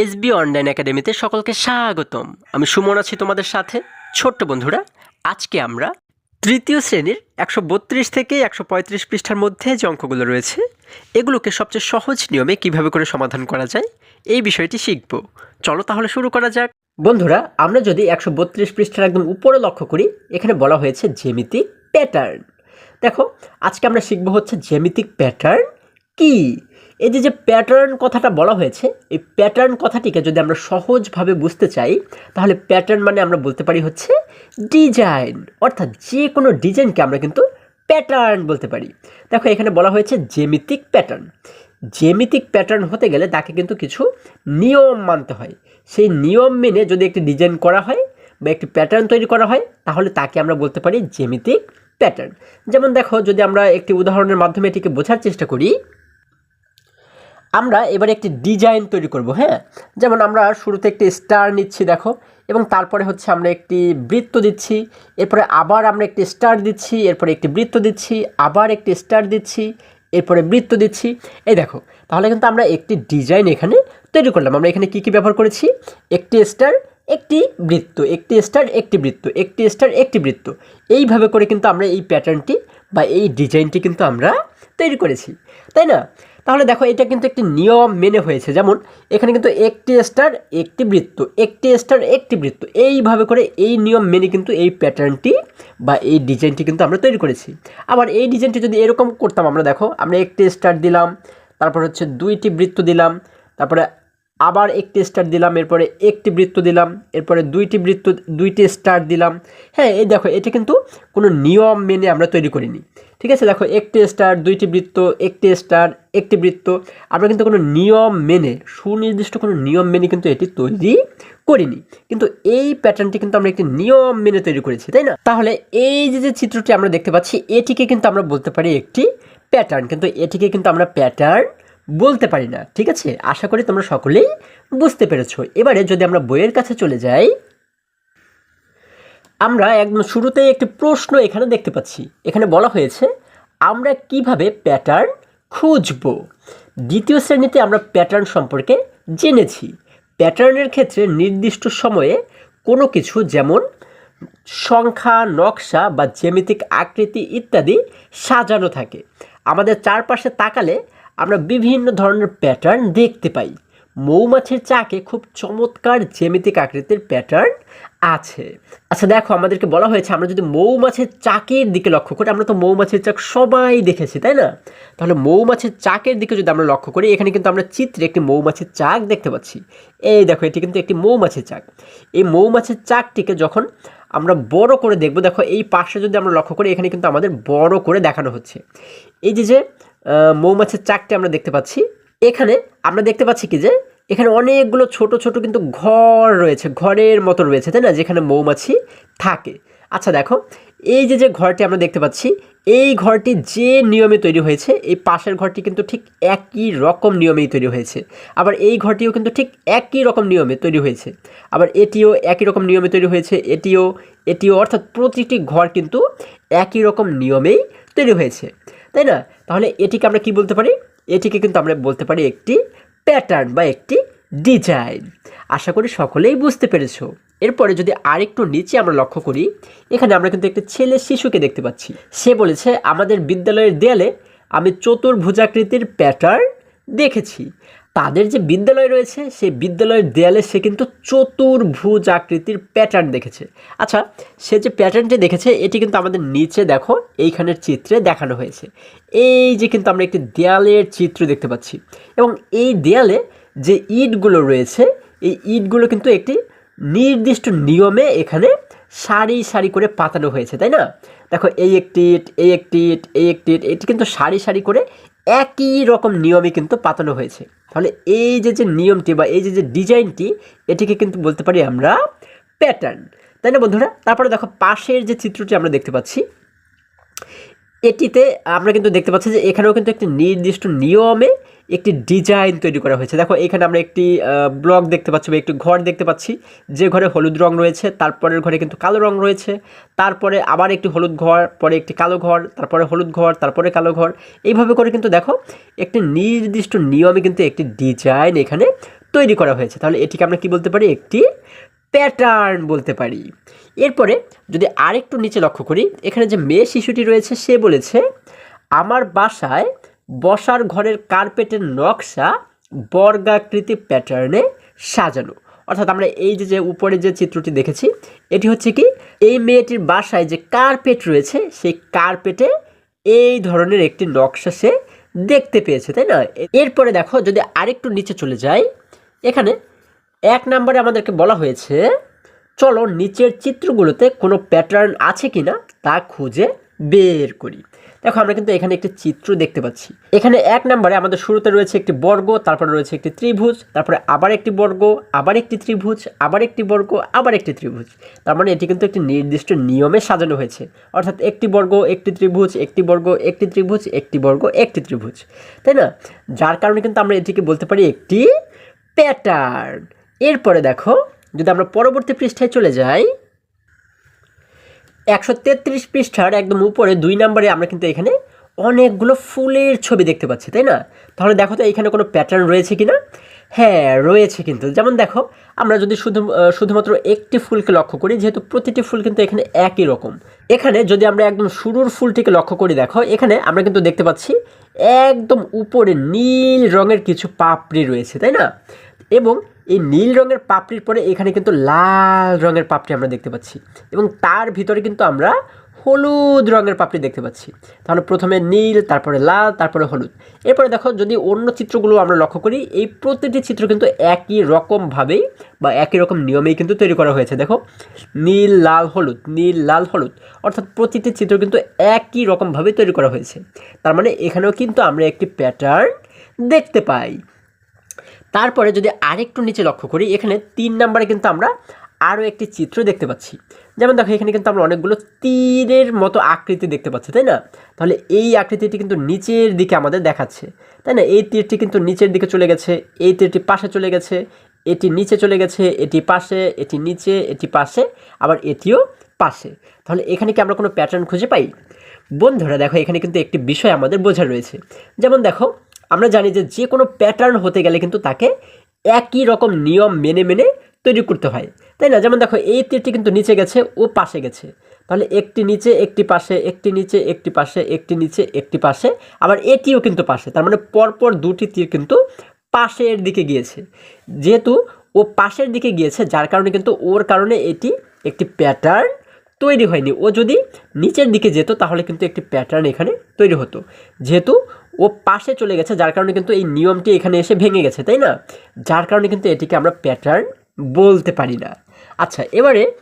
SB online একাডেমিতে সকলকে স্বাগতম। আমি সুমন আছি তোমাদের সাথে। ছোট্ট বন্ধুরা, আজকে আমরা তৃতীয় শ্রেণির একশো বত্রিশ থেকে একশো পঁয়ত্রিশ পৃষ্ঠার মধ্যে যে অঙ্কগুলো রয়েছে, এগুলোকে সবচেয়ে সহজ নিয়মে কীভাবে করে সমাধান করা যায়, এই বিষয়টি শিখব। চলো তাহলে শুরু করা যাক। বন্ধুরা, আমরা যদি একশো বত্রিশ পৃষ্ঠার একদম উপরে লক্ষ্য করি, এখানে বলা হয়েছে জ্যামিতিক প্যাটার্ন। দেখো, আজকে আমরা শিখব হচ্ছে জ্যামিতিক প্যাটার্ন কি? এই যে যে প্যাটার্ন কথাটা বলা হয়েছে, এই প্যাটার্ন কথাটিকে যদি আমরা সহজভাবে বুঝতে চাই, তাহলে প্যাটার্ন মানে আমরা বলতে পারি হচ্ছে ডিজাইন অর্থাৎ যে কোনো ডিজাইনকে আমরা কিন্তু প্যাটার্ন বলতে পারি। দেখো, এখানে বলা হয়েছে জেমিতিক প্যাটার্ন জ্যামিতিক প্যাটার্ন হতে গেলে তাকে কিন্তু কিছু নিয়ম মানতে হয়। সেই নিয়ম মেনে যদি একটি ডিজাইন করা হয় বা একটি প্যাটার্ন তৈরি করা হয়, তাহলে তাকে আমরা বলতে পারি জ্যামিতিক প্যাটার্ন যেমন দেখো, যদি আমরা একটি উদাহরণের মাধ্যমে এটিকে বোঝার চেষ্টা করি আমরা এবার একটি ডিজাইন তৈরি করব হ্যাঁ? যেমন আমরা শুরুতে একটি স্টার নিচ্ছি, দেখো, এবং তারপরে হচ্ছে আমরা একটি বৃত্ত দিচ্ছি, এরপরে আবার আমরা একটি স্টার দিচ্ছি, এরপরে একটি বৃত্ত দিচ্ছি, আবার একটি স্টার দিচ্ছি, এরপরে বৃত্ত দিচ্ছি। এই দেখো, তাহলে কিন্তু আমরা একটি ডিজাইন এখানে তৈরি করলাম। আমরা এখানে কি কি ব্যবহার করেছি? একটি স্টার, একটি বৃত্ত, একটি স্টার, একটি বৃত্ত, একটি স্টার, একটি বৃত্ত। এইভাবে করে কিন্তু আমরা এই প্যাটার্নটি বা এই ডিজাইনটি কিন্তু আমরা তৈরি করেছি, তাই না? তাহলে দেখো এটা কিন্তু একটি নিয়ম মেনে হয়েছে। যেমন, এখানে কিন্তু একটি স্টার একটি বৃত্ত, একটি স্টার একটি বৃত্ত। এইভাবে করে এই নিয়ম মেনে কিন্তু এই প্যাটার্নটি বা এই ডিজাইনটি কিন্তু আমরা তৈরি করেছি। আবার এই ডিজাইনটি যদি এরকম করতাম, আমরা দেখো, আমরা একটি স্টার দিলাম, তারপর হচ্ছে দুইটি বৃত্ত দিলাম, তারপরে আবার একটি স্টার দিলাম, এরপরে একটি বৃত্ত দিলাম, এরপরে দুইটি বৃত্ত, দুইটি স্টার দিলাম। হ্যাঁ এই দেখো, এটা কিন্তু কোনো নিয়ম মেনে আমরা তৈরি করিনি। ঠিক আছে, দেখো, একটি স্টার দুইটি বৃত্ত, একটি স্টার একটি বৃত্ত। আমরা কিন্তু কোনো নিয়ম মেনে, সুনির্দিষ্ট কোনো নিয়ম মেনে কিন্তু এটি তৈরি করিনি। কিন্তু এই প্যাটার্নটি কিন্তু আমরা একটি নিয়ম মেনে তৈরি করেছি, তাই না? তাহলে এই যে যে চিত্রটি আমরা দেখতে পাচ্ছি, এটিকে কিন্তু আমরা বলতে পারি একটি প্যাটার্ন কিন্তু এটিকে কিন্তু আমরা প্যাটার্ন বলতে পারি না, ঠিক আছে? আশা করি তোমরা সকলেই বুঝতে পেরেছ। এবারে যদি আমরা বইয়ের কাছে চলে যাই, আমরা একদম শুরুতেই একটি প্রশ্ন এখানে দেখতে পাচ্ছি। এখানে বলা হয়েছে, আমরা কীভাবে প্যাটার্ন খুঁজব? দ্বিতীয় শ্রেণীতে আমরা প্যাটার্ন সম্পর্কে জেনেছি। প্যাটার্নের ক্ষেত্রে নির্দিষ্ট সময়ে কোনো কিছু যেমন সংখ্যা, নকশা বা জ্যামিতিক আকৃতি ইত্যাদি সাজানো থাকে। আমাদের চারপাশে তাকালে আমরা বিভিন্ন ধরনের প্যাটার্ন দেখতে পাই। মৌমাছির চাকে খুব চমৎকার জ্যামিতিক আকৃতির প্যাটার্ন আছে। আচ্ছা দেখো, আমাদেরকে বলা হয়েছে আমরা যদি মৌমাছির চাকের দিকে লক্ষ্য করি, আমরা তো মৌমাছির চাক সবাই দেখেছি, তাই না? তাহলে মৌমাছির চাকের দিকে যদি আমরা লক্ষ্য করি, এখানে কিন্তু আমরা চিত্রে একটি মৌমাছির চাক দেখতে পাচ্ছি। এই দেখো, এটি কিন্তু একটি মৌমাছির চাক। এই মৌমাছির চাকটিকে যখন আমরা বড় করে দেখব, দেখো, এই পাশে যদি আমরা লক্ষ্য করি, এখানে কিন্তু আমাদের বড় করে দেখানো হচ্ছে। এই যে যে মৌমাছির চাকটি আমরা দেখতে পাচ্ছি। এখানে আমরা দেখতে পাচ্ছি কি যে, এখানে অনেকগুলো ছোট ছোট কিন্তু ঘর রয়েছে, ঘরের মতো রয়েছে, তাই না? যেখানে মৌমাছি থাকে। আচ্ছা দেখো, এই যে যে ঘরটি আমরা দেখতে পাচ্ছি, এই ঘরটি যে নিয়মে তৈরি হয়েছে, এই পাশের ঘরটি কিন্তু ঠিক একই রকম নিয়মেই তৈরি হয়েছে। আবার এই ঘরটিও কিন্তু ঠিক একই রকম নিয়মে তৈরি হয়েছে। আবার এটিও একই রকম নিয়মে তৈরি হয়েছে, এটিও এটিও অর্থাৎ প্রতিটি ঘর কিন্তু একই রকম নিয়মেই তৈরি হয়েছে। তাই না? তাহলে এটিকে আমরা কি বলতে পারি? এটিকে কিন্তু আমরা বলতে পারি একটি প্যাটার্ন বা একটি ডিজাইন আশা করি সকলেই বুঝতে পেরেছ। এরপরে যদি আরেকটু নিচে আমরা লক্ষ্য করি, এখানে আমরা কিন্তু একটি ছেলে শিশুকে দেখতে পাচ্ছি। সে বলেছে, আমাদের বিদ্যালয়ের দেয়ালে আমি চতুর্ভুজাকৃতির প্যাটার্ন দেখেছি। তাদের যে বিদ্যালয় রয়েছে, সেই বিদ্যালয়ের দেয়ালে সে কিন্তু চতুর্ভুজ আকৃতির প্যাটার্ন দেখেছে। আচ্ছা সে যে প্যাটার্নটি দেখেছে, এটি কিন্তু আমাদের নিচে দেখো, এইখানের চিত্রে দেখানো হয়েছে। এই যে কিন্তু আমরা একটি দেয়ালের চিত্র দেখতে পাচ্ছি এবং এই দেয়ালে যে ইটগুলো রয়েছে, এই ইটগুলো কিন্তু একটি নির্দিষ্ট নিয়মে এখানে সারি সারি করে পাতানো হয়েছে, তাই না? দেখো, এই একটি ইট, এই একটি ইট, এই একটি ইট, এটি কিন্তু সারি সারি করে একই রকম নিয়মে কিন্তু পাতানো হয়েছে। তাহলে এই যে যে নিয়মটি বা এই যে যে ডিজাইনটি, এটিকে কিন্তু বলতে পারি আমরা প্যাটার্ন, তাই না বন্ধুরা? তারপরে দেখো, পাশের যে চিত্রটি আমরা দেখতে পাচ্ছি, এটিতে আমরা কিন্তু দেখতে পাচ্ছি যে এখানেও কিন্তু একটি নির্দিষ্ট নিয়মে একটি ডিজাইন তৈরি করা হয়েছে। দেখো, এখানে আমরা একটি ব্লক দেখতে পাচ্ছি বা একটি ঘর দেখতে পাচ্ছি। যে ঘরে হলুদ রং রয়েছে, তারপরের ঘরে কিন্তু কালো রং রয়েছে। তারপরে আবার একটি হলুদ ঘর, পরে একটি কালো ঘর, তারপরে হলুদ ঘর, তারপরে কালো ঘর। এইভাবে করে কিন্তু দেখো, একটি নির্দিষ্ট নিয়মে কিন্তু একটি ডিজাইন এখানে তৈরি করা হয়েছে। তাহলে এটিকে আমরা কি বলতে পারি? একটি প্যাটার্ন বলতে পারি। এরপরে যদি আরেকটু নিচে লক্ষ্য করি, এখানে যে মেয়ে শিশুটি রয়েছে, সে বলেছে, আমার বাসায় বসার ঘরের কার্পেটের নকশা বর্গাকৃতি প্যাটার্নে সাজানো। অর্থাৎ আমরা এই যে যে উপরে যে চিত্রটি দেখেছি, এটি হচ্ছে কি, এই মেয়েটির বাসায় যে কার্পেট রয়েছে, সেই কার্পেটে এই ধরনের একটি নকশা সে দেখতে পেয়েছে, তাই না? এরপরে দেখো, যদি আরেকটু নিচে চলে যাই, এখানে এক নম্বরে আমাদেরকে বলা হয়েছে, চলো নিচের চিত্রগুলোতে কোনো প্যাটার্ন আছে কিনা তা খুঁজে বের করি। দেখো, আমরা কিন্তু এখানে একটি চিত্র দেখতে পাচ্ছি। এখানে এক নম্বরে আমাদের শুরুতে রয়েছে একটি বর্গ, তারপরে রয়েছে একটি ত্রিভুজ, তারপরে আবার একটি বর্গ, আবার একটি ত্রিভুজ, আবার একটি বর্গ, আবার একটি ত্রিভুজ। তার মানে এটি কিন্তু একটি নির্দিষ্ট নিয়মে সাজানো হয়েছে। অর্থাৎ একটি বর্গ, একটি ত্রিভুজ, একটি বর্গ, একটি ত্রিভুজ, একটি বর্গ, একটি ত্রিভুজ। তাই না? যার কারণে কিন্তু আমরা এটিকে বলতে পারি একটি প্যাটার্ন এরপরে দেখো, যদি আমরা পরবর্তী পৃষ্ঠায় চলে যাই একশো তেত্রিশ পৃষ্ঠার একদম উপরে দুই নম্বরে আমরা কিন্তু এখানে অনেকগুলো ফুলের ছবি দেখতে পাচ্ছি, তাই না? তাহলে দেখো তো এখানে কোনো প্যাটার্ন রয়েছে কি না হ্যাঁ রয়েছে কিন্তু। যেমন দেখো, আমরা যদি শুধু শুধুমাত্র একটি ফুলকে লক্ষ্য করি, যেহেতু প্রতিটি ফুল কিন্তু এখানে একই রকম। এখানে যদি আমরা একদম শুরুর ফুলটিকে লক্ষ্য করি, দেখো, এখানে আমরা কিন্তু দেখতে পাচ্ছি একদম উপরে নীল রঙের কিছু পাপড়ি রয়েছে, তাই না? এবং এই নীল রঙের পাপড়ির পরে এখানে কিন্তু লাল রঙের পাপড়ি আমরা দেখতে পাচ্ছি। এবং তার ভিতরে কিন্তু আমরা হলুদ রঙের পাপড়ি দেখতে পাচ্ছি। তাহলে প্রথমে নীল, তারপরে লাল, তারপরে হলুদ। এরপরে দেখো, যদি অন্য চিত্রগুলো আমরা লক্ষ্য করি, এই প্রতিটি চিত্র কিন্তু একই রকমভাবেই বা একই রকম নিয়মেই কিন্তু তৈরি করা হয়েছে। দেখো, নীল, লাল, হলুদ, নীল, লাল, হলুদ। অর্থাৎ প্রতিটি চিত্র কিন্তু একই রকমভাবে তৈরি করা হয়েছে। তার মানে এখানেও কিন্তু আমরা একটি প্যাটার্ন দেখতে পাই। তারপরে যদি আরেকটু নিচে লক্ষ্য করি, এখানে তিন নাম্বারে কিন্তু আমরা আরও একটি চিত্র দেখতে পাচ্ছি। যেমন দেখো, এখানে কিন্তু আমরা অনেকগুলো তীরের মতো আকৃতি দেখতে পাচ্ছি, তাই না? তাহলে এই আকৃতিটি কিন্তু নিচের দিকে আমাদের দেখাচ্ছে, তাই না? এই তীরটি কিন্তু নিচের দিকে চলে গেছে, এই তীরটি পাশে চলে গেছে, এটি নিচে চলে গেছে, এটি পাশে, এটি নিচে, এটি পাশে, আবার এটিও পাশে। তাহলে এখানে কি আমরা কোনো প্যাটার্ন খুঁজে পাই? বন্ধুরা, দেখো, এখানে কিন্তু একটি বিষয় আমাদের বোঝা রয়েছে। যেমন দেখো আমরা জানি যে যে কোনো প্যাটার্ন হতে গেলে কিন্তু তাকে একই রকম নিয়ম মেনে মেনে তৈরি করতে হয়। তাই না? যেমন দেখো, এই তীরটি কিন্তু নিচে গেছে, ও পাশে গেছে। তাহলে একটি নিচে, একটি পাশে, একটি নিচে, একটি পাশে, একটি নিচে, একটি পাশে। আবার এটিও কিন্তু পাশে, তার মানে পরপর দুটি তীর কিন্তু পাশের দিকে গিয়েছে। যেহেতু ও পাশের দিকে গিয়েছে, যার কারণে কিন্তু ওর কারণে এটি একটি প্যাটার্ন তৈরি হয়নি। ও যদি নিচের দিকে যেত, তাহলে কিন্তু একটি প্যাটার্ন এখানে তৈরি হতো। যেহেতু ও পাশে চলে গেছে, যার কারণে কিন্তু এই নিয়মটি এখানে এসে ভেঙে গেছে, তাই না? যার কারণে কিন্তু এটিকে আমরা প্যাটার্ন বলতে পারি না। আচ্ছা এবারে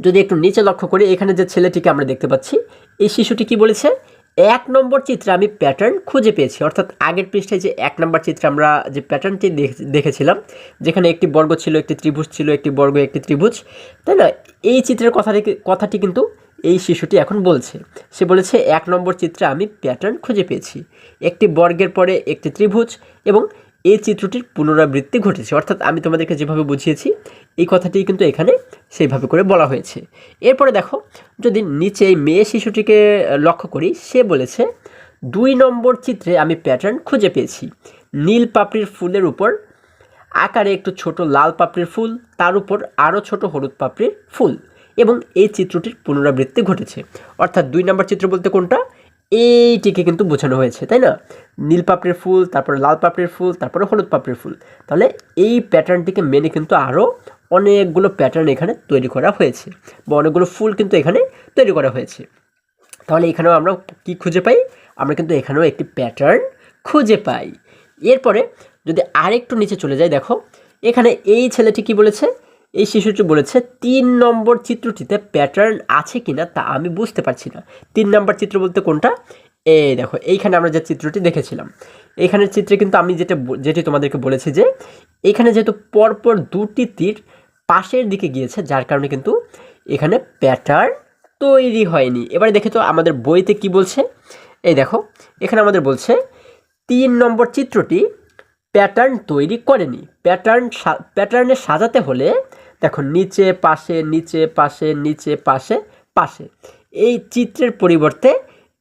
যদি একটু নিচে লক্ষ্য করি, এখানে যে ছেলেটিকে আমরা দেখতে পাচ্ছি, এই শিশুটি কি বলেছে? এক নম্বর চিত্রে আমি প্যাটার্ন খুঁজে পেয়েছি। অর্থাৎ আগের পৃষ্ঠায় যে এক নম্বর চিত্রে আমরা যে প্যাটার্নটি দেখ- দেখেছিলাম, যেখানে একটি বর্গ ছিল, একটি ত্রিভুজ ছিল, একটি বর্গ, একটি ত্রিভুজ, তাই না? এই চিত্রের কথাটি কথাটি কিন্তু এই শিশুটি এখন বলছে, সে বলেছে, এক নম্বর চিত্রে আমি প্যাটার্ন খুঁজে পেয়েছি। একটি বর্গের পরে একটি ত্রিভুজ এবং এই চিত্রটির পুনরাবৃত্তি ঘটেছে। অর্থাৎ আমি তোমাদেরকে যেভাবে বুঝিয়েছি, এই কথাটি কিন্তু এখানে সেইভাবে করে বলা হয়েছে। এরপরে দেখো, যদি নিচে মেয়ে শিশুটিকে লক্ষ্য করি, সে বলেছে, দুই নম্বর চিত্রে আমি প্যাটার্ন খুঁজে পেয়েছি। নীল পাপড়ির ফুলের উপর আকারে একটু ছোট লাল পাপড়ির ফুল, তার উপর আরও ছোট হলুদ পাপড়ির ফুল। এবং এই চিত্রটির পুনরাবৃত্তি ঘটেছে। অর্থাৎ দুই নম্বর চিত্র বলতে কোনটা? এইটিকে কিন্তু বোঝানো হয়েছে, তাই না? নীল পাপড়ির ফুল, তারপরে লাল পাপড়ির ফুল, তারপরে হলুদ পাপড়ির ফুল। তাহলে এই প্যাটার্নটিকে মেনে কিন্তু আরও অনেকগুলো প্যাটার্ন এখানে তৈরি করা হয়েছে বা অনেকগুলো ফুল কিন্তু এখানে তৈরি করা হয়েছে। তাহলে এখানেও আমরা কি খুঁজে পাই? আমরা কিন্তু এখানেও একটি প্যাটার্ন খুঁজে পাই। এরপরে যদি আরেকটু নিচে চলে যাই, দেখো, এখানে এই ছেলেটি কি বলেছে? এই শিশুটি বলেছে, তিন নম্বর চিত্রটিতে প্যাটার্ন আছে কিনা তা আমি বুঝতে পারছি না। তিন নম্বর চিত্র বলতে কোনটা? এই দেখো, এইখানে আমরা যে চিত্রটি দেখেছিলাম। এইখানের চিত্রে কিন্তু আমি যেটা যেটি তোমাদেরকে বলেছি যে, এখানে যেহেতু পরপর দুটি তীর পাশের দিকে গিয়েছে, যার কারণে কিন্তু এখানে প্যাটার্ন তৈরি হয়নি। এবারে দেখে তো আমাদের বইতে কি বলছে? এই দেখো, এখানে আমাদের বলছে, তিন নম্বর চিত্রটি প্যাটার্ন তৈরি করেনি। প্যাটার্ন প্যাটার্নে সাজাতে হলে দেখো, নিচে, পাশে নিচে পাশে নিচে, পাশে পাশে। এই চিত্রের পরিবর্তে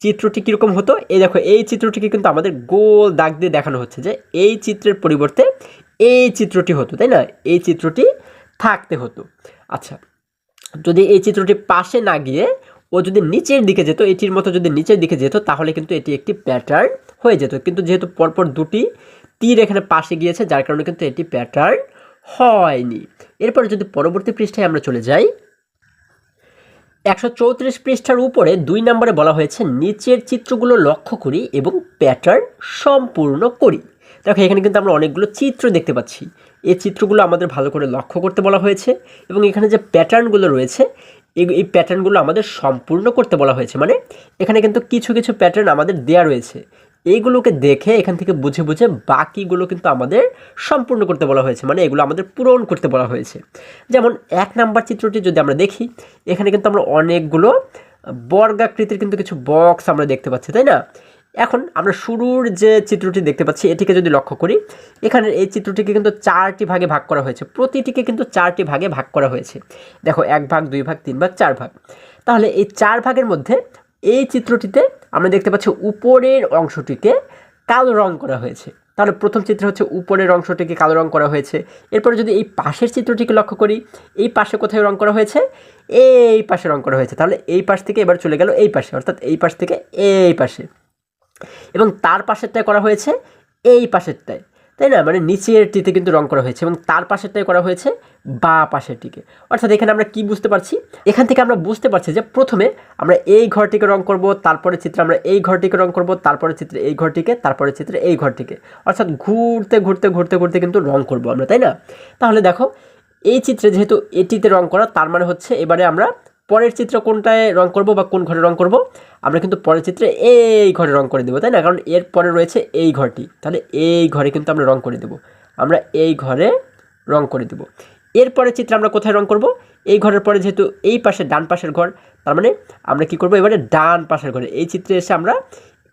চিত্রটি কীরকম হতো? এই দেখো, এই চিত্রটিকে কিন্তু আমাদের গোল দাগ দিয়ে দেখানো হচ্ছে যে এই চিত্রের পরিবর্তে এই চিত্রটি হতো, তাই না? এই চিত্রটি থাকতে হতো। আচ্ছা যদি এই চিত্রটি পাশে না গিয়ে ও যদি নিচের দিকে যেত, এটির মতো যদি নিচের দিকে যেত, তাহলে কিন্তু এটি একটি প্যাটার্ন হয়ে যেত। কিন্তু যেহেতু পরপর দুটি তীর এখানে পাশে গিয়েছে, যার কারণে কিন্তু এটি প্যাটার্ন হয়নি। এরপরে যদি পরবর্তী পৃষ্ঠায় আমরা চলে যাই, একশো চৌত্রিশ পৃষ্ঠার উপরে দুই নম্বরে বলা হয়েছে, নিচের চিত্রগুলো লক্ষ্য করি এবং প্যাটার্ন সম্পূর্ণ করি। দেখো, এখানে কিন্তু আমরা অনেকগুলো চিত্র দেখতে পাচ্ছি। এই চিত্রগুলো আমাদের ভালো করে লক্ষ্য করতে বলা হয়েছে এবং এখানে যে প্যাটার্নগুলো রয়েছে এই প্যাটার্নগুলো আমাদের সম্পূর্ণ করতে বলা হয়েছে। মানে এখানে কিন্তু কিছু কিছু প্যাটার্ন আমাদের দেয়া রয়েছে। এইগুলোকে দেখে এখান থেকে বুঝে বুঝে বাকিগুলো কিন্তু আমাদের সম্পূর্ণ করতে বলা হয়েছে। মানে এগুলো আমাদের পূরণ করতে বলা হয়েছে। যেমন এক নাম্বার চিত্রটি যদি আমরা দেখি, এখানে কিন্তু আমরা অনেকগুলো বর্গাকৃতির কিন্তু কিছু বক্স আমরা দেখতে পাচ্ছি, তাই না? এখন আমরা শুরুর যে চিত্রটি দেখতে পাচ্ছি, এটিকে যদি লক্ষ্য করি এখানে এই চিত্রটিকে কিন্তু চারটি ভাগে ভাগ করা হয়েছে। প্রতিটিকে কিন্তু চারটি ভাগে ভাগ করা হয়েছে। দেখো, এক ভাগ, দুই ভাগ, তিন ভাগ, চার ভাগ। তাহলে এই চার ভাগের মধ্যে এই চিত্রটিতে আমরা দেখতে পাচ্ছি উপরের অংশটিকে কালো রং করা হয়েছে। তাহলে প্রথম চিত্র হচ্ছে উপরের অংশটিকে কালো রং করা হয়েছে। এরপরে যদি এই পাশের চিত্রটিকে লক্ষ্য করি, এই পাশে কোথায় রং করা হয়েছে? এই পাশে রং করা হয়েছে। তাহলে এই পাশ থেকে এবার চলে গেল এই পাশে, অর্থাৎ এই পাশ থেকে এই পাশে। এবং তার পাশেরটায় করা হয়েছে এই পাশেরটায়। তাই না? মানে নিচেরটিতে কিন্তু রং করা হয়েছে এবং তার পাশেরটাই করা হয়েছে বা পাশেরটিকে অর্থাৎ এখানে আমরা কি বুঝতে পারছি? এখান থেকে আমরা বুঝতে পারছি যে প্রথমে আমরা এই ঘরটিকে রং করব তারপরে চিত্রে আমরা এই ঘরটিকে রং করব তারপরে চিত্রে এই ঘরটিকে তারপরে চিত্রে এই ঘরটিকে। অর্থাৎ ঘুরতে ঘুরতে ঘুরতে ঘুরতে কিন্তু রং করব আমরা, তাই না? তাহলে দেখো, এই চিত্রে যেহেতু এটিতে রং করা, তার মানে হচ্ছে এবারে আমরা পরের চিত্র কোনটায় রং করব বা কোন ঘরে রং করব? আমরা কিন্তু পরের চিত্রে এই ঘরে রং করে দেবো, তাই না? কারণ এর পরে রয়েছে এই ঘরটি। তাহলে এই ঘরে কিন্তু আমরা রং করে দেব। আমরা এই ঘরে রং করে দেব। এরপরের চিত্রে আমরা কোথায় রং করব? এই ঘরের পরে যেহেতু এই পাশে ডান পাশের ঘর, তার মানে আমরা কি করব? এবারে ডান পাশের ঘরে। এই চিত্রে এসে আমরা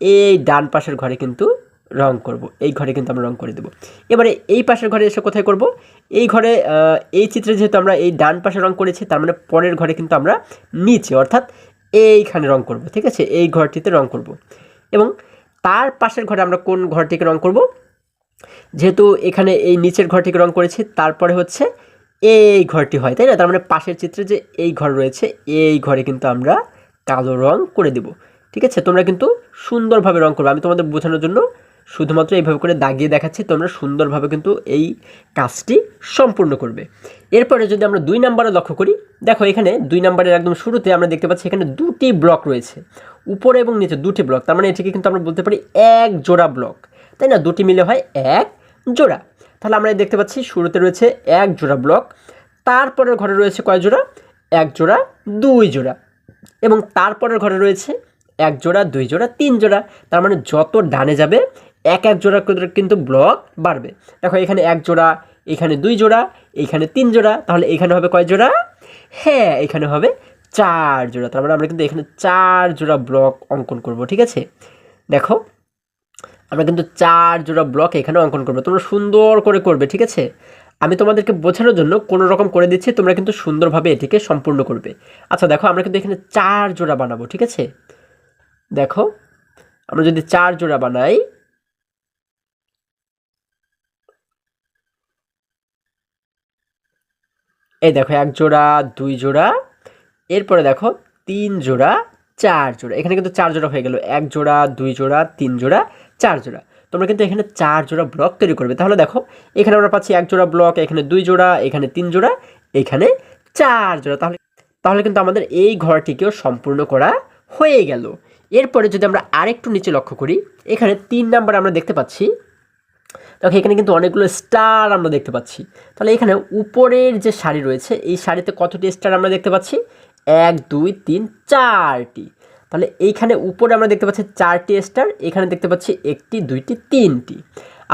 এই ডান পাশের ঘরে কিন্তু রং করব। এই ঘরে কিন্তু আমরা রং করে দেবো। এবারে এই পাশের ঘরে এসে কোথায় করব? এই ঘরে এই চিত্রে যেহেতু আমরা এই ডান পাশে রং করেছি, তার মানে পরের ঘরে কিন্তু আমরা নিচে, অর্থাৎ এইখানে রং করব, ঠিক আছে? এই ঘরটিতে রং করব। এবং তার পাশের ঘরে আমরা কোন ঘরটিকে রং করব? যেহেতু এখানে এই নিচের ঘরটিকে রং করেছি, তারপরে হচ্ছে এই ঘরটি হয়, তাই না? তার মানে পাশের চিত্রে যে এই ঘর রয়েছে, এই ঘরে কিন্তু আমরা কালো রং করে দেব, ঠিক আছে? তোমরা কিন্তু সুন্দরভাবে রং করবে। আমি তোমাদের বোঝানোর জন্য শুধুমাত্র এইভাবে করে দাগিয়ে দেখাচ্ছি, তোমরা সুন্দরভাবে কিন্তু এই কাজটি সম্পূর্ণ করবে। এরপরে যদি আমরা দুই নাম্বারে লক্ষ্য করি, দেখো এখানে দুই নাম্বারের একদম শুরুতে আমরা দেখতে পাচ্ছি এখানে দুটি ব্লক রয়েছে। উপরে এবং নিচে দুটি ব্লক, তার মানে এটিকে কিন্তু আমরা বলতে পারি এক জোড়া ব্লক। তাই না? দুটি মিলে হয় এক জোড়া। তাহলে আমরা দেখতে পাচ্ছি শুরুতে রয়েছে এক জোড়া ব্লক, তারপরের ঘরে রয়েছে কয় জোড়া? এক জোড়া, দুই জোড়া। এবং তারপরের ঘরে রয়েছে এক জোড়া, দুই জোড়া, তিন জোড়া। তার মানে যত ডানে যাবে এক এক জোড়া করে কিন্তু ব্লক বাড়বে। দেখো, এখানে এক জোড়া, এখানে দুই জোড়া, এখানে তিন জোড়া, তাহলে এখানে হবে কয় জোড়া? হ্যাঁ এখানে হবে চার জোড়া। তার মানে আমরা কিন্তু এখানে চার জোড়া ব্লক অঙ্কন করব, ঠিক আছে? দেখো, আমরা কিন্তু চার জোড়া ব্লক এখানে অঙ্কন করব। তোমরা সুন্দর করে করবে, ঠিক আছে? আমি তোমাদেরকে বোঝানোর জন্য কোনো রকম করে দিচ্ছি, তোমরা কিন্তু সুন্দরভাবে এটিকে সম্পূর্ণ করবে। আচ্ছা দেখো, আমরা কিন্তু এখানে চার জোড়া বানাবো, ঠিক আছে? দেখো, আমরা যদি চার জোড়া বানাই এই দেখো, এক জোড়া, দুই জোড়া, এরপরে দেখো, তিন জোড়া, চার জোড়া। এখানে কিন্তু চার জোড়া হয়ে গেল। এক জোড়া, দুই জোড়া, তিন জোড়া, চার জোড়া। তোমরা কিন্তু এখানে চার জোড়া ব্লক তৈরি করবে। তাহলে দেখো, এখানে আমরা পাচ্ছি এক জোড়া ব্লক এখানে দুই জোড়া, এখানে তিন জোড়া, এখানে চার জোড়া। তাহলে তাহলে কিন্তু আমাদের এই ঘরটিকেও সম্পূর্ণ করা হয়ে গেল। এরপরে যদি আমরা আরেকটু নিচে লক্ষ্য করি, এখানে তিন নাম্বার আমরা দেখতে পাচ্ছি দেখো, এখানে কিন্তু অনেকগুলো স্টার আমরা দেখতে পাচ্ছি। তাহলে এখানে উপরের যে শাড়ি রয়েছে, এই শাড়িতে কতটি স্টার আমরা দেখতে পাচ্ছি? এক, দুই, তিন, চারটি। তাহলে এইখানে উপরে আমরা দেখতে পাচ্ছি চারটি স্টার এখানে দেখতে পাচ্ছি একটি, দুইটি, তিনটি।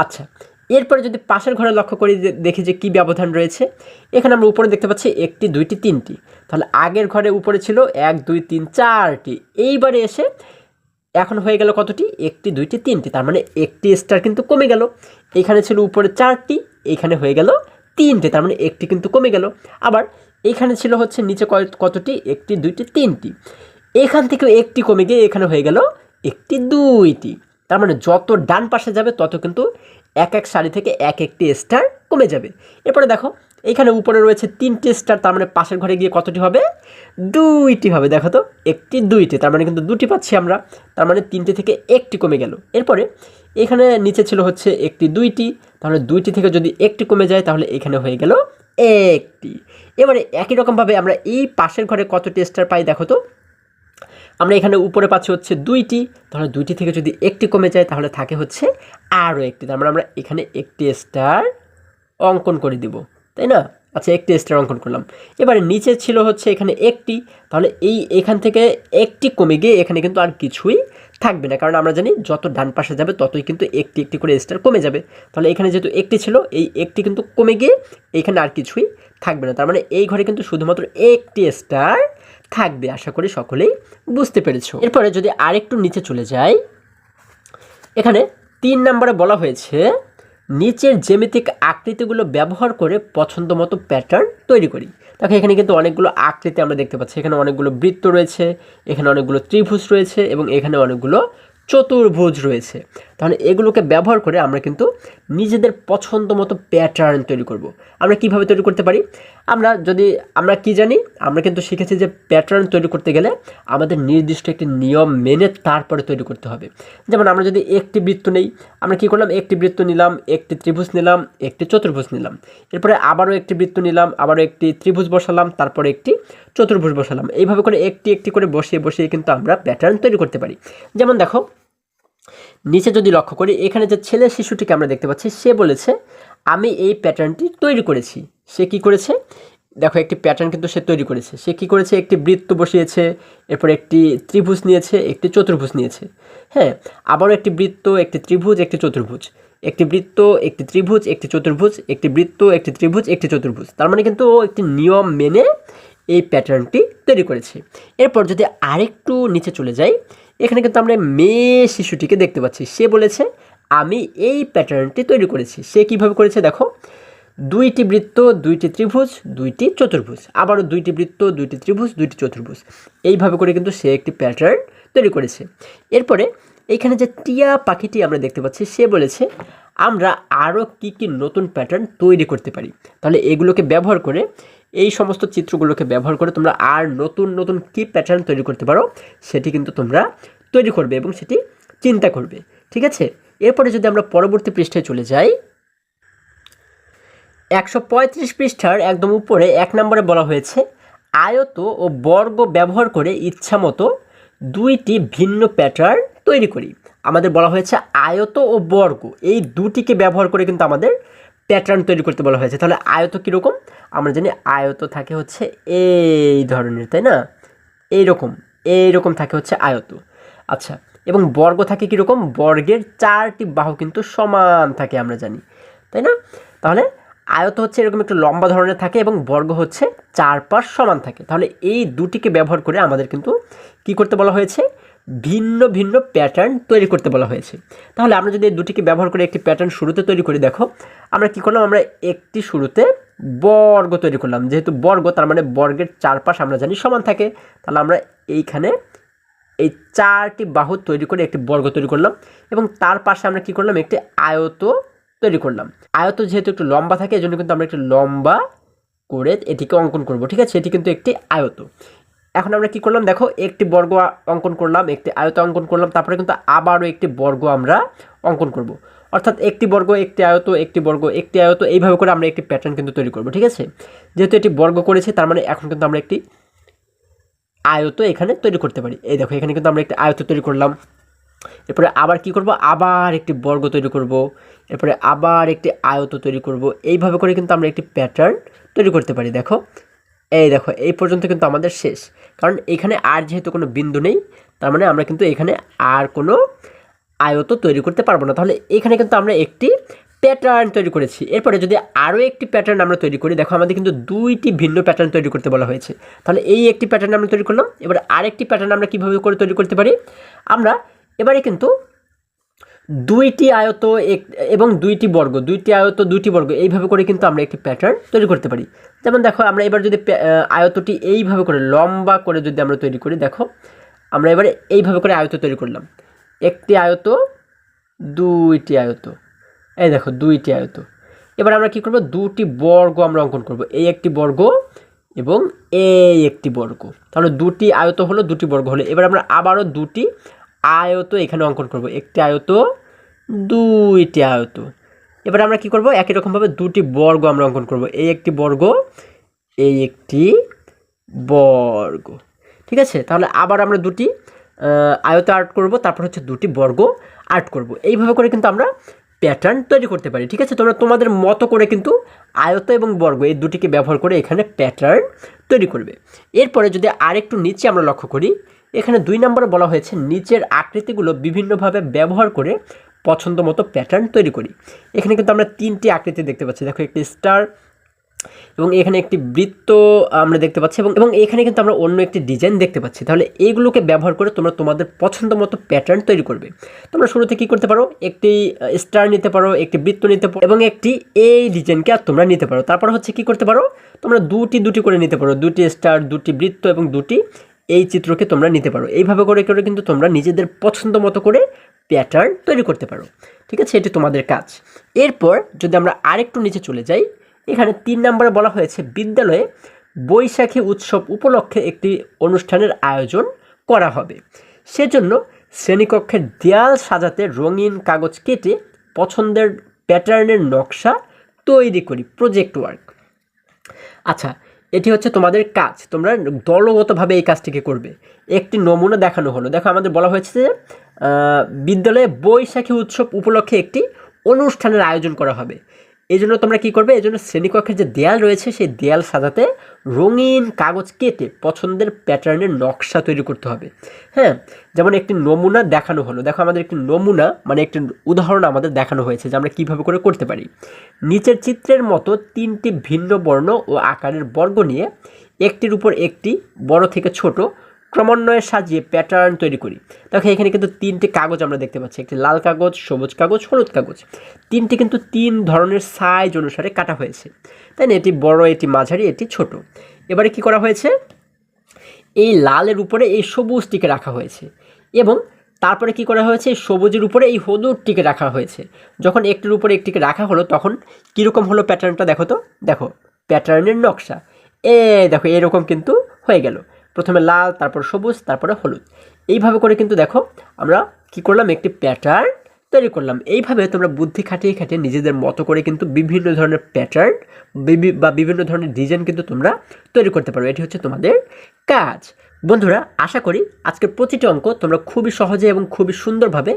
আচ্ছা এরপরে যদি পাশের ঘরে লক্ষ্য করি দেখি যে কী ব্যবধান রয়েছে, এখানে আমরা উপরে দেখতে পাচ্ছি একটি, দুইটি, তিনটি। তাহলে আগের ঘরে উপরে ছিল এক, দুই, তিন, চারটি। এইবারে এসে এখন হয়ে গেল কতটি? একটি, দুইটি, তিনটি। তার মানে একটি স্টার কিন্তু কমে গেল। এখানে ছিল উপরে চারটি, এখানে হয়ে গেল তিনটে। তার মানে একটি কিন্তু কমে গেল। আবার এখানে ছিল হচ্ছে নিচে কতটি? একটি, দুইটি, তিনটি। এখান থেকে একটি কমে গিয়ে এখানে হয়ে গেল একটি, দুইটি। তার মানে যত ডান পাশে যাবে, তত কিন্তু এক এক সারি থেকে এক একটি স্টার কমে যাবে। এরপরে দেখো এইখানে উপরে রয়েছে তিনটি স্টার তার মানে পাশের ঘরে গিয়ে কতটি হবে? দুইটি হবে, দেখো তো, একটি, দুইটি, তার মানে কিন্তু দুটি পাচ্ছি আমরা, তার মানে তিনটি থেকে একটি কমে গেল। এরপরে এখানে নিচে ছিল হচ্ছে একটি, দুইটি, তাহলে দুইটি থেকে যদি একটি কমে যায়, তাহলে এখানে হয়ে গেল একটি। এবারে একই রকমভাবে আমরা এই পাশের ঘরে কতটি স্টার পাই, দেখো তো, আমরা এখানে উপরে পাচ্ছি হচ্ছে দুইটি, তাহলে দুইটি থেকে যদি একটি কমে যায়, তাহলে থাকে হচ্ছে আরও একটি, তার মানে আমরা এখানে একটি স্টার অঙ্কন করে দিব। তাই না? আচ্ছা একটি স্টার অঙ্কন করলাম। এবারে নিচে ছিল হচ্ছে এখানে একটি, তাহলে এই এখান থেকে একটি কমে গিয়ে এখানে কিন্তু আর কিছুই থাকবে না। কারণ আমরা জানি যত ডান পাশে যাবে ততই কিন্তু একটি একটি করে স্টার কমে যাবে। তাহলে এখানে যেহেতু একটি ছিল, এই একটি কিন্তু কমে গিয়ে এখানে আর কিছুই থাকবে না। তার মানে এই ঘরে কিন্তু শুধুমাত্র একটি স্টার থাকবে, আশা করি সকলেই বুঝতে পেরেছ। এরপরে যদি আরেকটু নিচে চলে যাই, এখানে তিন নম্বরে বলা হয়েছে নিচের জ্যামিতিক আকৃতিগুলো ব্যবহার করে পছন্দ মতো প্যাটার্ন তৈরি করি। দেখো, এখানে কিন্তু অনেকগুলো আকৃতি আমরা দেখতে পাচ্ছি। এখানে অনেকগুলো বৃত্ত রয়েছে, এখানে অনেকগুলো ত্রিভুজ রয়েছে এবং এখানে অনেকগুলো চতুর্ভুজ রয়েছে। তাহলে এগুলোকে ব্যবহার করে আমরা কিন্তু নিজেদের পছন্দ মতো প্যাটার্ন তৈরি করব। আমরা কীভাবে তৈরি করতে পারি? আমরা যদি, আমরা কি জানি? আমরা কিন্তু শিখেছি যে প্যাটার্ন তৈরি করতে গেলে আমাদের নির্দিষ্ট একটি নিয়ম মেনে তারপরে তৈরি করতে হবে। যেমন আমরা যদি একটি বৃত্ত নেই, আমরা কি করলাম? একটি বৃত্ত নিলাম, একটি ত্রিভুজ নিলাম, একটি চতুর্ভুজ নিলাম। এরপরে আবারও একটি বৃত্ত নিলাম, আবারও একটি ত্রিভুজ বসালাম, তারপরে একটি চতুর্ভুজ বসালাম। এইভাবে করে একটি একটি করে বসিয়ে বসিয়ে কিন্তু আমরা প্যাটার্ন তৈরি করতে পারি। যেমন দেখো নিচে যদি লক্ষ্য করি, এখানে যে ছেলে শিশুটিকে আমরা দেখতে পাচ্ছি, সে বলেছে, আমি এই প্যাটার্নটি তৈরি করেছি। সে কি করেছে? দেখো, একটি প্যাটার্ন কিন্তু সে তৈরি করেছে। সে কি করেছে? একটি বৃত্ত বসিয়েছে, এরপর একটি ত্রিভুজ নিয়েছে, একটি চতুর্ভুজ নিয়েছে। হ্যাঁ আবারও একটি বৃত্ত, একটি ত্রিভুজ, একটি চতুর্ভুজ। একটি বৃত্ত, একটি ত্রিভুজ, একটি চতুর্ভুজ, একটি বৃত্ত, একটি ত্রিভুজ, একটি চতুর্ভুজ। তার মানে কিন্তু ও একটি নিয়ম মেনে এই প্যাটার্নটি তৈরি করেছে। এরপর যদি আরেকটু নিচে চলে যাই এখানে কিন্তু আমরা মেয়ে শিশুটিকে দেখতে পাচ্ছি। সে বলেছে, আমি এই প্যাটার্নটি তৈরি করেছি। সে কীভাবে করেছে দেখো? দুইটি বৃত্ত, দুইটি ত্রিভুজ, দুইটি চতুর্ভুজ। আবারও দুইটি বৃত্ত, দুইটি ত্রিভুজ, দুইটি চতুর্ভুজ। এইভাবে করে কিন্তু সে একটি প্যাটার্ন তৈরি করেছে। এরপরে এইখানে যে টিয়া পাখিটি আমরা দেখতে পাচ্ছি, সে বলেছে, আমরা আরও কি কি নতুন প্যাটার্ন তৈরি করতে পারি? তাহলে এগুলোকে ব্যবহার করে এই সমস্ত চিত্রগুলোকে ব্যবহার করে তোমরা আর নতুন নতুন কী প্যাটার্ন তৈরি করতে পারো, সেটি কিন্তু তোমরা তৈরি করবে এবং সেটি চিন্তা করবে, ঠিক আছে? এরপরে যদি আমরা পরবর্তী পৃষ্ঠায় চলে যাই, একশো পঁয়ত্রিশ পৃষ্ঠার একদম উপরে এক নম্বরে বলা হয়েছে, আয়ত ও বর্গ ব্যবহার করে ইচ্ছামতো দুইটি ভিন্ন প্যাটার্ন তৈরি করি। আমাদের বলা হয়েছে আয়ত ও বর্গ, এই দুটিকে ব্যবহার করে কিন্তু আমাদের প্যাটার্ন তৈরি করতে বলা হয়েছে। তাহলে আয়ত কীরকম? আমরা জানি আয়ত থাকে হচ্ছে এই ধরনের, তাই না? এইরকম এইরকম থাকে হচ্ছে আয়ত। আচ্ছা এবং বর্গ থাকে কীরকম? বর্গের চারটি বাহু কিন্তু সমান থাকে আমরা জানি, তাই না? তাহলে আয়ত হচ্ছে এরকম একটু লম্বা ধরনের থাকে এবং বর্গ হচ্ছে চার পাশ সমান থাকে। তাহলে এই দুটিকে ব্যবহার করে আমাদের কিন্তু কি করতে বলা হয়েছে? ভিন্ন ভিন্ন প্যাটার্ন তৈরি করতে বলা হয়েছে। তাহলে আমরা যদি এই দুটিকে ব্যবহার করে একটি প্যাটার্ন শুরুতে তৈরি করি, দেখো, আমরা কি করলাম? আমরা একটি শুরুতে বর্গ তৈরি করলাম। যেহেতু বর্গ, তার মানে বর্গের চারপাশ আমরা জানি সমান থাকে। তাহলে আমরা এইখানে এই চারটি বাহু তৈরি করে একটি বর্গ তৈরি করলাম এবং তার পাশে আমরা কি করলাম? একটি আয়ত তৈরি করলাম। আয়ত যেহেতু একটু লম্বা থাকে এই জন্য কিন্তু আমরা একটু লম্বা করে এটিকে অঙ্কন করব। ঠিক আছে? এটি কিন্তু একটি আয়ত। এখন আমরা কি করলাম? দেখো, একটি বর্গ অঙ্কন করলাম, একটি আয়ত অঙ্কন করলাম, তারপরে কিন্তু আবারও একটি বর্গ আমরা অঙ্কন করব। অর্থাৎ একটি বর্গ, একটি আয়ত, একটি বর্গ, একটি আয়ত, এইভাবে করে আমরা একটি প্যাটার্ন কিন্তু তৈরি করব, ঠিক আছে? যেহেতু এটি বর্গ করেছি, তার মানে এখন কিন্তু আমরা একটি আয়ত এখানে তৈরি করতে পারি। এই দেখো, এখানে কিন্তু আমরা একটি আয়ত তৈরি করলাম। এরপরে আবার কি করব? আবার একটি বর্গ তৈরি করব। এরপরে আবার একটি আয়ত তৈরি করব। এইভাবে করে কিন্তু আমরা একটি প্যাটার্ন তৈরি করতে পারি, দেখো। এই দেখো, এই পর্যন্ত কিন্তু আমাদের শেষ। কারণ এখানে আর যেহেতু কোনো বিন্দু নেই, তার মানে আমরা কিন্তু এখানে আর কোনো আয়ত তৈরি করতে পারব না। তাহলে এখানে কিন্তু আমরা একটি প্যাটার্ন তৈরি করেছি। এরপরে যদি আরও একটি প্যাটার্ন আমরা তৈরি করি, দেখো আমাদের কিন্তু দুইটি ভিন্ন প্যাটার্ন তৈরি করতে বলা হয়েছে। তাহলে এই একটি প্যাটার্ন আমরা তৈরি করলাম। এবারে আরেকটি প্যাটার্ন আমরা কীভাবে করে তৈরি করতে পারি? আমরা এবারে কিন্তু দুইটি আয়ত এবং দুইটি বর্গ, দুইটি আয়ত, দুইটি বর্গ, এইভাবে করে কিন্তু আমরা একটি প্যাটার্ন তৈরি করতে পারি। যেমন দেখো, আমরা এবার যদি আয়তটি এইভাবে করে, লম্বা করে যদি আমরা তৈরি করি, দেখো, আমরা এবারে এইভাবে করে আয়ত তৈরি করলাম। একটি আয়ত, দুইটি আয়ত। এই দেখো, দুইটি আয়ত। এবার আমরা কি করব? দুটি বর্গ আমরা অঙ্কন করব, এই একটি বর্গ এবং এই একটি বর্গ। তাহলে দুটি আয়ত হলো, দুটি বর্গ হলো। এবার আমরা আবারও দুটি আয়ত এখানে অঙ্কন করব। একটি আয়ত, দুইটি আয়ত। এবার আমরা কি করব? একই রকমভাবে দুটি বর্গ আমরা অঙ্কন করব। এই একটি বর্গ, এই একটি বর্গ। ঠিক আছে? তাহলে আবার আমরা দুটি আয়ত আর্ট করব, তারপর হচ্ছে দুটি বর্গ আর্ট করব। এইভাবে করে কিন্তু আমরা প্যাটার্ন তৈরি করতে পারি। ঠিক আছে? তোমরা তোমাদের মতো করে কিন্তু আয়ত এবং বর্গ এই দুটিকে ব্যবহার করে এখানে প্যাটার্ন তৈরি করবে। এরপরে যদি আরেকটু নিচে আমরা লক্ষ্য করি এখানে দুই নম্বরে বলা হয়েছে, নিচের আকৃতিগুলো বিভিন্নভাবে ব্যবহার করে পছন্দ মতো প্যাটার্ন তৈরি করি। এখানে কিন্তু আমরা তিনটি আকৃতি দেখতে পাচ্ছি। দেখো, একটি স্টার এবং এখানে একটি বৃত্ত আমরা দেখতে পাচ্ছি এবং এবং এখানে কিন্তু আমরা অন্য একটি ডিজাইন দেখতে পাচ্ছি। তাহলে এইগুলোকে ব্যবহার করে তোমরা তোমাদের পছন্দ মতো প্যাটার্ন তৈরি করবে। তোমরা শুরুতে কি করতে পারো? একটি স্টার নিতে পারো, একটি বৃত্ত নিতে পারো এবং একটি এই ডিজাইনকে আর তোমরা নিতে পারো। তারপর হচ্ছে কি করতে পারো? তোমরা দুটি দুটি করে নিতে পারো। দুটি স্টার দুটি বৃত্ত এবং দুটি এই চিত্রকে তোমরা নিতে পারো। এইভাবে করে করে কিন্তু তোমরা নিজেদের পছন্দ মতো করে প্যাটার্ন তৈরি করতে পারো। ঠিক আছে? এটি তোমাদের কাজ। এরপর যদি আমরা আরেকটু নিচে চলে যাই, এখানে তিন নম্বরে বলা হয়েছে, বিদ্যালয়ে বৈশাখী উৎসব উপলক্ষে একটি অনুষ্ঠানের আয়োজন করা হবে। সেজন্য শ্রেণীকক্ষের দেয়াল সাজাতে রঙিন কাগজ কেটে পছন্দের প্যাটার্নের নকশা তৈরি করি প্রজেক্ট ওয়ার্ক আচ্ছা এটি হচ্ছে তোমাদের কাজ। তোমরা দলগতভাবে এই কাজটিকে করবে। একটি নমুনা দেখানো হলো। দেখো, আমাদের বলা হয়েছে যে বিদ্যালয়ে বৈশাখী উৎসব উপলক্ষে একটি অনুষ্ঠানের আয়োজন করা হবে। এই জন্য তোমরা কী করবে? এই জন্য শ্রেণীকক্ষের যে দেয়াল রয়েছে, সেই দেয়াল সাজাতে রঙিন কাগজ কেটে পছন্দের প্যাটার্নের নকশা তৈরি করতে হবে। হ্যাঁ? যেমন একটি নমুনা দেখানো হলো। দেখো আমাদের একটি নমুনা মানে একটি উদাহরণ আমাদের দেখানো হয়েছে যে আমরা কীভাবে করে করতে পারি। নিচের চিত্রের মতো তিনটি ভিন্ন বর্ণ ও আকারের বর্গ নিয়ে একটির উপর একটি, বড় থেকে ছোট ক্রমান্বয়ে সাজিয়ে প্যাটার্ন তৈরি করি। দেখো, এখানে কিন্তু তিনটি কাগজ আমরা দেখতে পাচ্ছি। একটি লাল কাগজ, সবুজ কাগজ, হলুদ কাগজ। তিনটি কিন্তু তিন ধরনের সাইজ অনুসারে কাটা হয়েছে। তাই না? এটি বড়, এটি মাঝারি, এটি ছোট। এবারে কি করা হয়েছে? এই লালের উপরে এই সবুজটিকে রাখা হয়েছে এবং তারপরে কি করা হয়েছে? সবুজের উপরে এই হলুদটিকে রাখা হয়েছে। যখন একটির উপরে একটিকে রাখা হলো, তখন কীরকম হলো প্যাটার্নটা দেখো তো। দেখো প্যাটার্নের নকশা। এ দেখো, এরকম কিন্তু হয়ে গেল। প্রথমে লাল, তারপর সবুজ, তারপরে হলুদ। এইভাবে করে কিন্তু দেখো, আমরা কি করলাম? একটি প্যাটার্ন তৈরি করলাম। এইভাবে তোমরা বুদ্ধি খাটিয়ে খাটিয়ে নিজেদের মতো করে কিন্তু বিভিন্ন ধরনের প্যাটার্ন বা বিভিন্ন ধরনের ডিজাইন কিন্তু তোমরা তৈরি করতে পারো এটি হচ্ছে তোমাদের কাজ। বন্ধুরা, আশা করি আজকের প্রতিটি অঙ্ক তোমরা খুবই সহজে এবং খুবই সুন্দরভাবে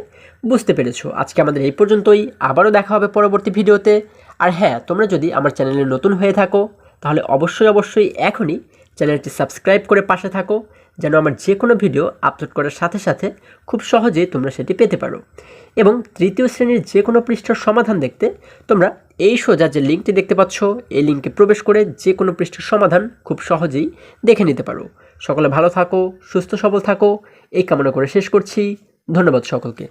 বুঝতে পেরেছ। আজকে আমাদের এই পর্যন্তই। আবারও দেখা হবে পরবর্তী ভিডিওতে। আর হ্যাঁ তোমরা যদি আমার চ্যানেলে নতুন হয়ে থাকো, তাহলে অবশ্যই অবশ্যই এখনই চ্যানেলটি সাবস্ক্রাইব করে পাশে থাকো, যেন আমার যে কোনো ভিডিও আপলোড করার সাথে সাথে খুব সহজেই তোমরা সেটি পেতে পারো। এবং তৃতীয় শ্রেণির যে কোনো পৃষ্ঠার সমাধান দেখতে তোমরা এই সোজা যে লিঙ্কটি দেখতে পাচ্ছ, এই লিঙ্কে প্রবেশ করে যে কোনো পৃষ্ঠার সমাধান খুব সহজেই দেখে নিতে পারো। সকলে ভালো থাকো, সুস্থ সবল থাকো, এই কামনা করে শেষ করছি। ধন্যবাদ সকলকে।